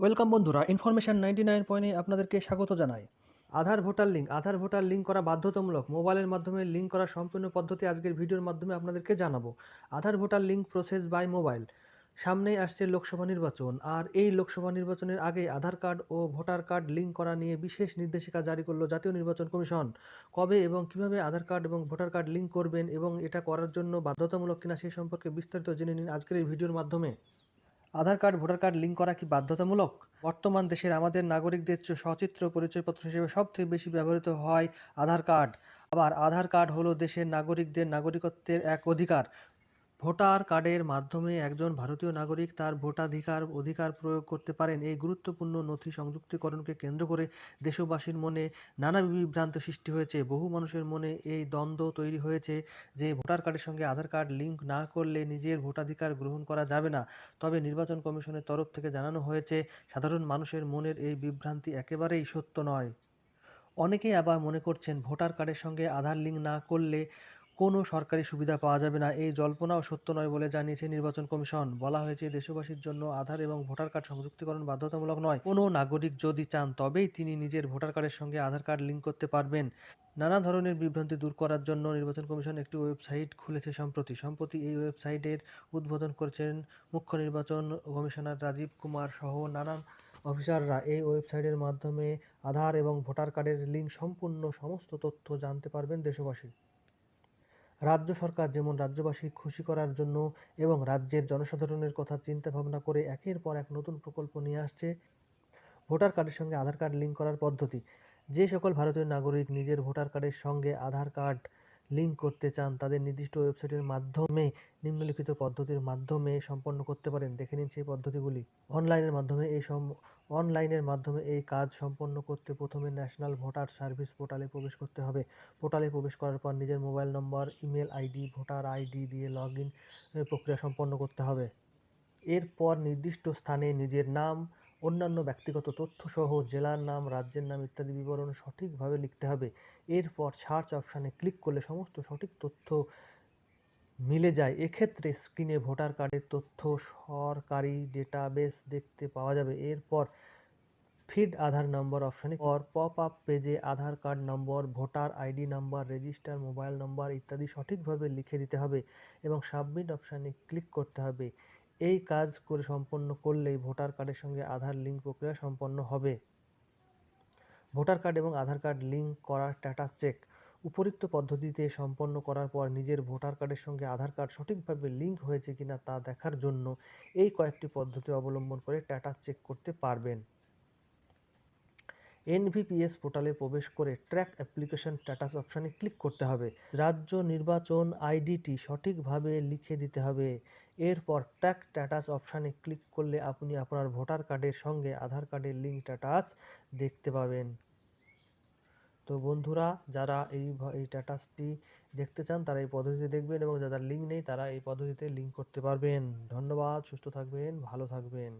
Welcome বন্ধুরা, information ninety nine পয়েন্টে আপনাদেরকে স্বাগত জানাই। Aadhaar voter link, Aadhaar voter link করা বাধ্যতামূলক মোবাইলের মাধ্যমে লিঙ্ক করার সম্পূর্ণ পদ্ধতি আজকের ভিডিওর মাধ্যমে আপনাদেরকে জানাব। Aadhaar voter link process by mobile, সামনেই আসছে লোকসভা নির্বাচন, আর এই লোকসভা নির্বাচনের আগে আধার কার্ড ও ভোটার কার্ড লিঙ্ক করা নিয়ে বিশেষ নির্দেশিকা জারি করল জাতীয় নির্বাচন কমিশন। কবে এবং কীভাবে আধার কার্ড এবং ভোটার কার্ড লিঙ্ক করবেন এবং এটা করার জন্য বাধ্যতামূলক কিনা সেই সম্পর্কে বিস্তারিত জেনে নিন আজকের এই ভিডিওর মাধ্যমে। Aadhaar card, voter card link করা কি বাধ্যতামূলক? বর্তমান দেশের আমাদের নাগরিকদের সচিত্র, পরিচয়পত্র হিসেবে সবথেকে বেশি ব্যবহৃত হয় আধার কার্ড। আবার আধার কার্ড হলো দেশের নাগরিকদের নাগরিকত্বের এক অধিকার। ভোটার কার্ডের মাধ্যমে একজন ভারতীয় নাগরিক তার ভোটাধিকার, অধিকার প্রয়োগ করতে পারেন। এই গুরুত্বপূর্ণ নথি সংযুক্তিকরণকে কেন্দ্র করে দেশবাসীর মনে নানা বিভ্রান্ত সৃষ্টি হয়েছে। বহু মানুষের মনে এই দ্বন্দ্ব তৈরি হয়েছে যে ভোটার কার্ডের সঙ্গে আধার কার্ড লিঙ্ক না করলে নিজের ভোটাধিকার গ্রহণ করা যাবে না। তবে নির্বাচন কমিশনের তরফ থেকে জানানো হয়েছে, সাধারণ মানুষের মনের এই বিভ্রান্তি একেবারেই সত্য নয়। অনেকেই আবার মনে করছেন, ভোটার কার্ডের সঙ্গে আধার লিঙ্ক না করলে কোনো সরকারি সুবিধা পাওয়া যাবে না। এই জল্পনাও সত্য নয় বলে জানিয়েছে নির্বাচন কমিশন। বলা হয়েছে, দেশবাসীর জন্য আধার এবং ভোটার কার্ড সংযুক্তিকরণ বাধ্যতামূলক নয়। কোনো নাগরিক যদি চান, তবেই তিনি নিজের ভোটার কার্ডের সঙ্গে আধার কার্ড লিঙ্ক করতে পারবেন। নানা ধরনের বিভ্রান্তি দূর করার জন্য নির্বাচন কমিশন একটি ওয়েবসাইট খুলেছে সম্প্রতি। সম্প্রতি এই ওয়েবসাইটের উদ্বোধন করেছেন মুখ্য নির্বাচন কমিশনার রাজীব কুমার সহ নানান অফিসাররা। এই ওয়েবসাইটের মাধ্যমে আধার এবং ভোটার কার্ডের লিঙ্ক সম্পূর্ণ সমস্ত তথ্য জানতে পারবেন দেশবাসী। রাজ্য সরকার যেমন রাজ্যবাসী খুশি করার জন্য এবং রাজ্যের জনসাধারণের কথা চিন্তা ভাবনা করে একের পর এক নতুন প্রকল্প নিয়ে আসছে, ভোটার কার্ডের সঙ্গে আধার কার্ড লিঙ্ক করার পদ্ধতি। যে সকল ভারতীয় নাগরিক নিজের ভোটার কার্ডের সঙ্গে আধার কার্ড লিঙ্ক করতে চান, তাদের নির্দিষ্ট ওয়েবসাইটের মাধ্যমে, নিম্নলিখিত পদ্ধতির মাধ্যমে সম্পন্ন করতে পারেন। দেখে নিন সেই পদ্ধতিগুলি। অনলাইনের মাধ্যমে এই সম, অনলাইনের মাধ্যমে এই কাজ সম্পন্ন করতে প্রথমে ন্যাশনাল ভোটার সার্ভিস পোর্টালে প্রবেশ করতে হবে। পোর্টালে প্রবেশ করার পর নিজের mobile number, email ID, voter ID দিয়ে লগ প্রক্রিয়া সম্পন্ন করতে হবে। এরপর নির্দিষ্ট স্থানে নিজের নাম অন্যান্য ব্যক্তিগত তথ্যসহ জেলার নাম, রাজ্যের নাম ইত্যাদি বিবরণ সঠিকভাবে লিখতে হবে। এরপর সার্চ অপশানে ক্লিক করলে সমস্ত সঠিক তথ্য মিলে যায়। এক্ষেত্রে স্ক্রিনে ভোটার কার্ডের তথ্য, সরকারি ডেটাবেস দেখতে পাওয়া যাবে। এরপর ফিড আধার নম্বর অপশানে পর পপ আপ পেজে Aadhaar card number voter ID number register mobile number ইত্যাদি সঠিকভাবে লিখে দিতে হবে এবং সাবমিট অপশানে ক্লিক করতে হবে। এই কাজ করে সম্পন্ন করলেই ভোটার কার্ডের সঙ্গে আধার লিঙ্ক প্রক্রিয়া সম্পন্ন হবে। ভোটার কার্ড এবং আধার কার্ড লিঙ্ক করার স্ট্যাটাস চেক। উপরিক্ত পদ্ধতিতে সম্পন্ন করার পর নিজের ভোটার কার্ডের সঙ্গে আধার কার্ড সঠিকভাবে লিঙ্ক হয়েছে কিনা তা দেখার জন্য এই কয়েকটি পদ্ধতি অবলম্বন করে স্ট্যাটাস চেক করতে পারবেন। এনভিপিএস পোর্টালে প্রবেশ করে ট্র্যাক অ্যাপ্লিকেশন স্ট্যাটাস অপশানে ক্লিক করতে হবে। রাজ্য নির্বাচন আইডিটি সঠিকভাবে লিখে দিতে হবে। এরপর ট্র্যাক স্ট্যাটাস অপশানে ক্লিক করলে আপনি আপনার ভোটার কার্ডের সঙ্গে আধার কার্ডের লিঙ্ক স্ট্যাটাস দেখতে পাবেন। তো বন্ধুরা, যারা এই এই স্ট্যাটাসটি দেখতে চান, তারা এই পদ্ধতিতে দেখবেন এবং যাদের লিঙ্ক নেই, তারা এই পদ্ধতিতে লিঙ্ক করতে পারবেন। ধন্যবাদ, সুস্থ থাকবেন, ভালো থাকবেন।